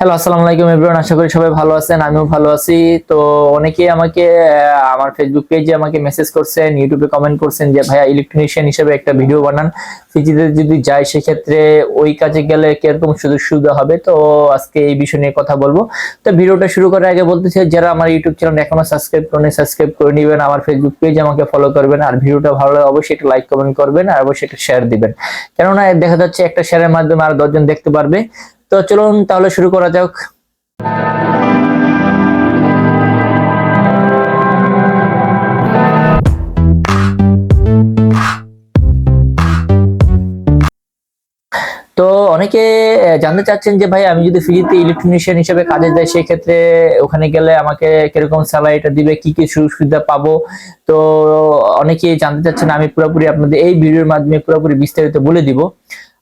Hello আসসালামু আলাইকুম everyone আশা করি সবাই ভালো আছেন, আমিও ভালো আছি। তো অনেকেই আমাকে আমার ফেসবুক পেজে আমাকে মেসেজ করছেন ইউটিউবে কমেন্ট করছেন যে, ভাইয়া ইলেকট্রিশিয়ান হিসেবে একটা ভিডিও বানান। ফিজিতে যদি যাই, সেক্ষেত্রে ওই কাজে গেলে কীরকম সুযোগ সুবিধা হবে? তো আজকে এই বিষয় নিয়ে কথা বলব। তো ভিডিওটা শুরু করার আগে বলতে চাই যারা আমার ইউটিউব চ্যানেল এখনও সাবস্ক্রাইব করেনি সাবস্ক্রাইব করে নেবেন, আমার ফেসবুক পেজ আমাকে ফলো করবেন। আর ভিডিওটা ভালো লাগলে অবশ্যই একটা লাইক কমেন্ট করবেন, আর অবশ্যই একটা শেয়ার দিবেন। কেননা দেখা যাচ্ছে একটা শেয়ারের মাধ্যমে আর দশজন দেখতে পারবে। তো চলুন তাহলে শুরু করা যাক। তো অনেকে জানতে চাচ্ছেন যে ভাই, আমি যদি ফ্রিতে ইলেকট্রিশিয়ান হিসেবে কাজে যাই সেই ক্ষেত্রে ওখানে গেলে আমাকে কীরকম স্যালারিটা দিবে, কি কি সুযোগ সুবিধা পাবো? তো অনেকেই জানতে চাচ্ছেন, আমি পুরোপুরি আপনাদের এই ভিডিওর মাধ্যমে পুরোপুরি বিস্তারিত বলে দিব।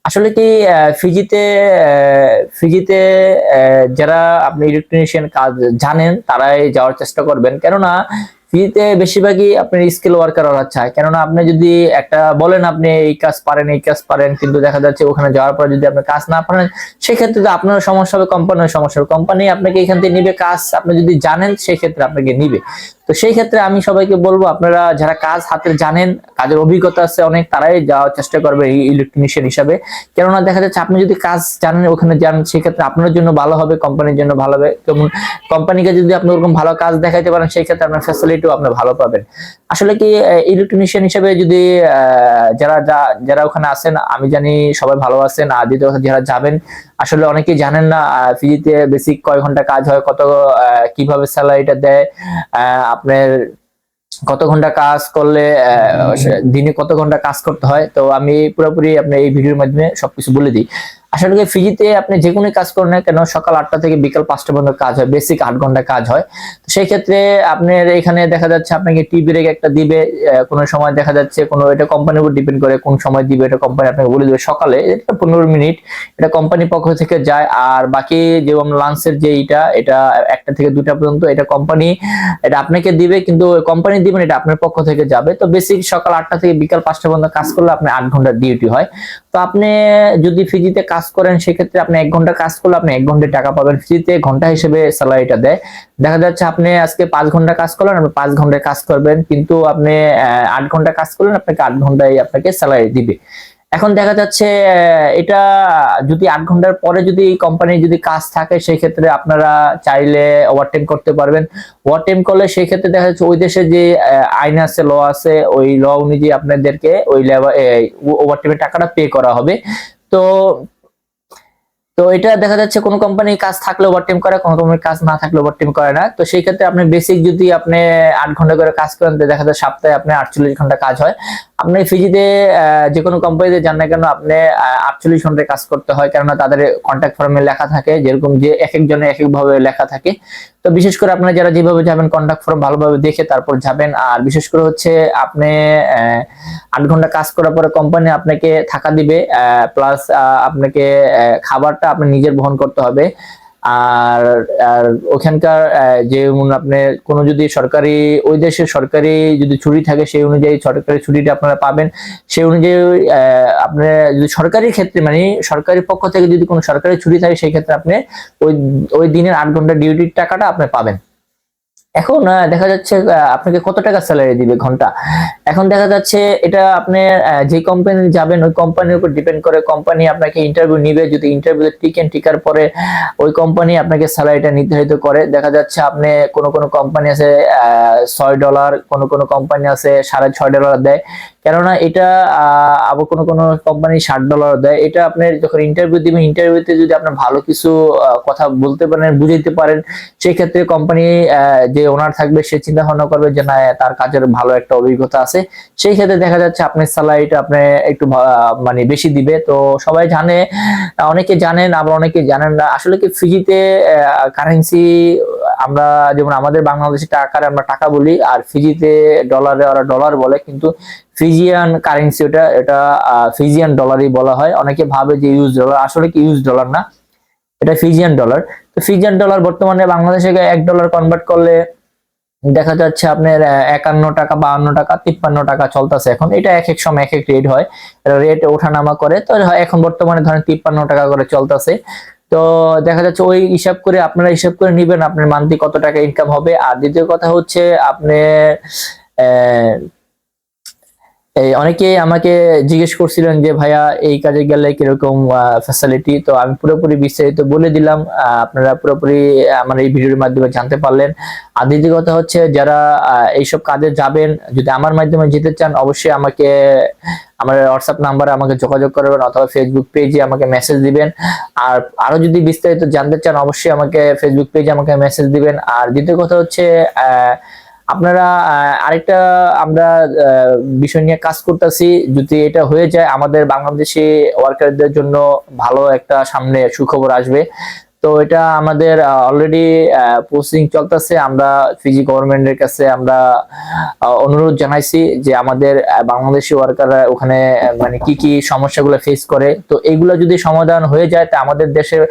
আসলে কি ফিজিতে ফিজিতে যারা আপনি ইলেকট্রিশিয়ান কাজ জানেন, তারাই যাওয়ার চেষ্টা করবেন। কেননা, ফিজিতে বেশিরভাগই আপনার স্কিল ওয়ার্কার ওরা চায়। কেননা, আপনি যদি একটা বলেন আপনি, এই কাজ পারেন, এই কাজ পারেন, কিন্তু দেখা যাচ্ছে ওখানে যাওয়ার পর যদি আপনি কাজ না পারেন, সেক্ষেত্রে তো আপনার সমস্যা হবে কোম্পানির সমস্যা হবে। কোম্পানি আপনাকে এখান থেকে নিবে, কাজ আপনি যদি জানেন, সেক্ষেত্রে আপনাকে নিবে। তো সেই ক্ষেত্রে আমি সবাইকে বলব, আপনারা যারা কাজ হাতে জানেন, কাজের অভিজ্ঞতা আছে অনেক, তারাই যাওয়ার চেষ্টা করবে ইলেকট্রিশিয়ান হিসাবে। কেননা দেখা যাচ্ছে আপনি যদি কাজ জানেন, ওখানে যান সেক্ষেত্রে আপনার জন্য ভালো হবে কোম্পানির জন্য ভালো হবে। যেমন কোম্পানিকে যদি আপনি ওরকম ভালো কাজ দেখাইতে পারেন, সেই ক্ষেত্রে আপনার ফ্যাসিলিটিও আপনি ভালো পাবেন। আসলে কি ইলেকট্রিশিয়ান হিসেবে যদি যারা যারা ওখানে আছেন, আমি জানি সবাই ভালো আছেন, আর দ্বিতীয় যারা যাবেন, আসলে অনেকেই জানেন না ফিজিতে বেসিক কয় ঘণ্টা কাজ হয়, কত কীভাবে স্যালারিটা দেয় আপনার কত ঘণ্টা কাজ করলে দিনে কত ঘণ্টা কাজ করতে হয়, তো আমি পুরোপুরি আপনার এই ভিডিওর মাধ্যমে সবকিছু বলে দিই। আসলে কি ফিজিতে আপনি যে কোনো কাজ করেন কেন, সকাল আটটা থেকে বিকাল পাঁচটা পর্যন্ত কাজ হয় বেসিক আট ঘণ্টা কাজ হয়। তো সেই ক্ষেত্রে আপনার এখানে দেখা যাচ্ছে আপনাকে টি ব্রেক একটা দিবে কোনো সময় দেখা যাচ্ছে কোনো এটা কোম্পানির উপর ডিপেন্ড করে কোন সময় দিবে এটা কোম্পানি আপনাকে বলে দিবে সকালে, এটা পনেরো মিনিট, এটা কোম্পানির পক্ষ থেকে যায়। আর বাকি যেমন লাঞ্চের যে এটা এটা একটা থেকে দুটা পর্যন্ত এটা কোম্পানি এটা আপনাকে দিবে, কিন্তু কোম্পানি দিবেন এটা আপনার পক্ষ থেকে যাবে। তো বেসিক সকাল আটটা থেকে বিকাল পাঁচটা পর্যন্ত কাজ করলে আপনার আট ঘণ্টা ডিউটি হয়। তো আপনি যদি ফিজিতে কাজ করেন, সেক্ষেত্রে আপনি এক ঘণ্টা কাজ করলে আপনি এক ঘণ্টা টাকা পাবেন। ফিজিতে ঘণ্টা হিসেবে স্যালারিটা দেয়। দেখা যাচ্ছে আপনি আজকে পাঁচ ঘণ্টা কাজ করলেন, আপনি পাঁচ ঘন্টায় কাজ করবেন, কিন্তু আপনি আট ঘণ্টা কাজ করলেন, আপনাকে আট ঘন্টায় আপনাকে স্যালারি দিবে। এখন দেখা যাচ্ছে এটা যদি আট ঘণ্টার পরে যদি কোম্পানি যদি কাজ থাকে সেই ক্ষেত্রে আপনারা চাইলে ওভারটাইম করতে পারবেন। ওভারটাইম করলে সেই ক্ষেত্রে দেখা যাচ্ছে ওই দেশে যে আইন আছে ল আছে, ওই ল অনুযায়ী আপনাদেরকে ওই ওভারটাইমের টাকাটা পে করা হবে। তো তো এটা দেখা যাচ্ছে কোনো কোম্পানি কাজ থাকলে ওভারটাইম করে, কোনো কোম্পানির কাজ না থাকলে ওভারটাইম করে না। তো সেই ক্ষেত্রে আপনি বেসিক যদি আপনি আট ঘণ্টা করে কাজ করেন দেখা যায় সপ্তাহে আপনি আটচল্লিশ ঘণ্টা কাজ হয়। আপনি ফিজিতে যে কোনো কোম্পানিতে যান না কেন, আপনি আটচল্লিশ ঘন্টায় কাজ করতে হয়, কেননা তাদের কন্ট্যাক্ট ফর্মে লেখা থাকে, যেরকম যে এক একজনের এক এক ভাবে লেখা থাকে। তো বিশেষ করে আপনারা যারা যেভাবে যাবেন কন্ট্যাক্ট ফর্ম ভালোভাবে দেখে তারপর যাবেন। আর বিশেষ করে হচ্ছে, আপনি আট ঘণ্টা কাজ করার পরে কোম্পানি আপনাকে থাকা দিবে প্লাস আপনাকে খাবারটা আপনি নিজের বহন করতে হবে। আর আর ওখানকার যেমন আপনি কোনো যদি সরকারি, ওই দেশে সরকারি যদি ছুটি থাকে, সেই অনুযায়ী সরকারি ছুটিটা আপনারা পাবেন। সেই অনুযায়ী আপনার যদি সরকারি ক্ষেত্রে মানে সরকারি পক্ষ থেকে যদি কোনো সরকারি ছুটি থাকে, সেই ক্ষেত্রে আপনি ওই ওই দিনের আট ঘণ্টা ডিউটির টাকাটা আপনি পাবেন। এখন দেখা যাচ্ছে আপনাকে কত টাকা স্যালারি দিবে ঘণ্টা? এখন দেখা যাচ্ছে এটা আপনি যে কোম্পানি যাবেন, ওই কোম্পানির উপর ডিপেন্ড করে কোম্পানি আপনাকে ইন্টারভিউ নিবে। যদি ইন্টারভিউ টিকেন টিকার পরে ওই কোম্পানি আপনাকে স্যালারিটা নির্ধারিত করে। দেখা যাচ্ছে আপনি কোনো কোনো কোম্পানি আছে ছয় ডলার কোনো কোনো কোম্পানি আছে, সাড়ে ছয় ডলার দেয়। কেননা এটা আবার কোনো কোনো কোম্পানি ষাট ডলার দেয়। এটা আপনি যখন ইন্টারভিউ দিবেন ইন্টারভিউতে যদি আপনার ভালো কিছু কথা বলতে পারেন, বুঝাইতে পারেন সেই ক্ষেত্রে কোম্পানি যে ওনার থাকবে, সে চিন্তা ভাবনা করবে যে না, তার কাজের ভালো একটা অভিজ্ঞতা আছে। সেই ক্ষেত্রে দেখা যাচ্ছে আপনার স্যালারিটা আপনি একটু মানে বেশি দিবে। তো সবাই জানে অনেকে জানেন আবার অনেকে জানেন না। আসলে কি ফিজিতে কারেন্সি আমরা যেমন আমাদের বাংলাদেশি টাকার আমরা টাকা বলি, আর ফিজিতে ডলারে ওরা ডলার বলে, কিন্তু ফিজিয়ান কারেন্সি ওটা, এটা ফিজিয়ান ডলারই বলা হয়। অনেকে ভাবে যে ইউজ ডলার আসলে কি ইউজ ডলার না। এটা ফিজিয়ান ডলার তো ফিজিয়ান ডলার বর্তমানে বাংলাদেশে এক ডলার কনভার্ট করলে দেখা যাচ্ছে আপনার একান্ন টাকা বাহান্ন টাকা তিপ্পান্ন টাকা চলতেছে এখন। এটা এক এক সময় এক এক রেট হয়। রেট ওঠানামা করে। তো এখন বর্তমানে ধরেন তিপ্পান্ন টাকা করে চলতেছে। তো দেখা যাচ্ছে ওই হিসাব করে আপনারা হিসাব করে নিবেন আপনার মান্থলি কত টাকা ইনকাম হবে। আর দ্বিতীয় কথা হচ্ছে আপনি আহ, এই অনেকে আমাকে জিজ্ঞেস করছিলেন যে, ভাইয়া, এই কাজে গেলে কীরকম ফ্যাসিলিটি তো আমি পুরোপুরি বিস্তারিত বলে দিলাম। আপনারা পুরোপুরি আমার এই ভিডিওর মাধ্যমে জানতে পারলেন। আর দ্বিতীয় কথা হচ্ছে, যারা এইসব কাজে যাবেন, যদি আমার মাধ্যমে যেতে চান, অবশ্যই আমাকে, আমার হোয়াটসঅ্যাপ নাম্বারে আমাকে যোগাযোগ করবেন অথবা ফেসবুক পেজে আমাকে মেসেজ দিবেন। আর আরও যদি বিস্তারিত জানতে চান, অবশ্যই আমাকে ফেসবুক পেজে আমাকে মেসেজ দিবেন। আর দ্বিতীয় কথা হচ্ছে আপনারা আরেকটা আমরা বিষয় নিয়ে কাজ করতেছি, যদি এটা হয়ে যায়, আমাদের বাংলাদেশি ওয়ার্কারদের জন্য ভালো একটা সামনে সুখবর আসবে। তো এটা আমাদের অলরেডি পোস্টিং চলতেছে। আমরা ফিজি গভর্নমেন্টের কাছে আমরা অনুরোধ জানাইছি যে আমাদের বাংলাদেশি ওয়ার্কাররা ওখানে মানে কি কি সমস্যাগুলো ফেস করে। তো এইগুলো যদি সমাধান হয়ে যায়, তা আমাদের দেশের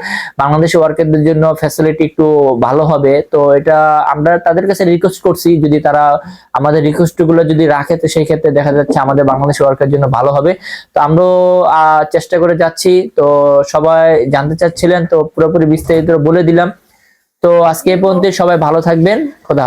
বাংলাদেশি ওয়ার্কারদের জন্য ফ্যাসিলিটি একটু ভালো হবে। তো এটা আমরা তাদের কাছে রিকোয়েস্ট করছি, যদি তারা আমাদের রিকোয়েস্টগুলো যদি রাখে, তো সেই ক্ষেত্রে দেখা যাচ্ছে আমাদের বাংলাদেশি ওয়ার্কার জন্য ভালো হবে। তো আমরাও চেষ্টা করে যাচ্ছি। তো সবাই জানতে চাচ্ছিলেন, তো পুরোপুরি বিস্তারিত বলে দিলাম তো আজকে পর্যন্ত সবাই ভালো থাকবেন খোদা।